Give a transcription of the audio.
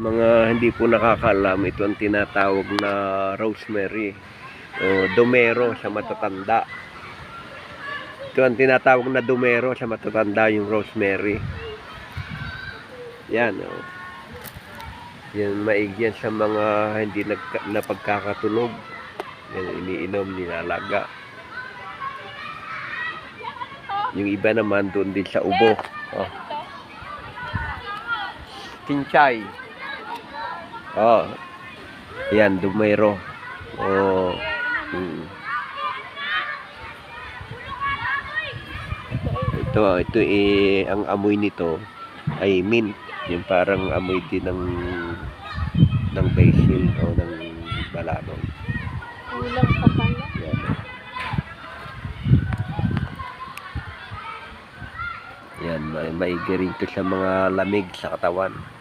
Mga hindi po nakakaalam, ito ang tinatawag na rosemary o domero sa matatanda. Ito ang tinatawag na domero sa matatanda, yung rosemary. Yan, oh. Yan, maig yan sa mga hindi nagka, napagkakatunog. Yan, iniinom, nilalaga. Yung iba naman doon din sa ubo. Oh. Kinchay. Oh. Yan, dumero. Oh. Mm. Ito, ito eh, ang amoy nito ay mint. Yung parang amoy din ng ng basil o ng balanon. Ulang pa pala. Yan. Yan, may rin to sa mga lamig sa katawan.